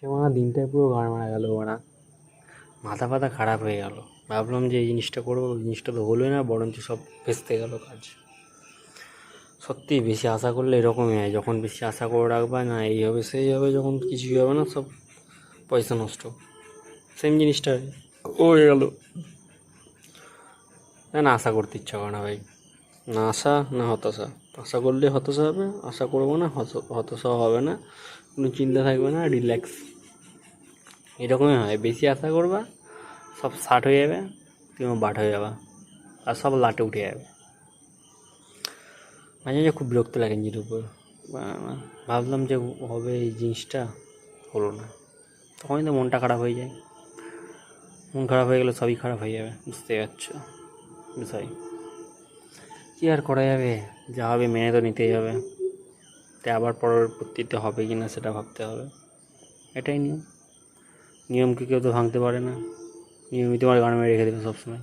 সে মারা দিনটাই পুরো গাড় মারা গেল মারা মাথা ফাথা খারাপ হয়ে গেল। ভাবলাম যে এই জিনিসটা করব ওই জিনিসটা তো হলোই না বরঞ্চ সব ভেস্তে গেল কাজ। সত্যি বেশি আশা করলে এরকমই হয় যখন বেশি আশা করে রাখবা না এই হবে সেই হবে যখন কিছুই হবে না সব পয়সা নষ্ট। সেম জিনিসটা হয়ে। গেল। না আশা করতে ইচ্ছা করে না ভাই। না আশা না হতাশা। আশা করলে হতাশা হবে আশা করব না হত- হতাশাও হবে না। কোনো চিন্তা থাকবে না রিল্যাক্স এরকমই হয়, বেশি আশা করবা, সব ষাট হয়ে যাবে, তুমি বাট হয়ে যাবা, আর সব লাটে উঠে যাবে। মাঝে মাঝে খুব বিরক্ত লাগে নিজের উপর। ভাবলাম যে হবে এই জিনিসটা, হলো না। তখনই তো মনটা খারাপ হয়ে যায়। মন খারাপ হয়ে গেলে সবই খারাপ হয়ে যাবে, বুঝতে পারছ? বিষয়। কী আর করা যাবে? যা হবে মেনে তো নিতেই হবে। তাই আবার পরবর্তীতে হবে কি না সেটা ভাবতে হবে। এটাই নিয়ম। নিয়মকে কেউ তো ভাঙতে পারে না। নিয়মিত আমার গান রেখে দেবে সবসময়।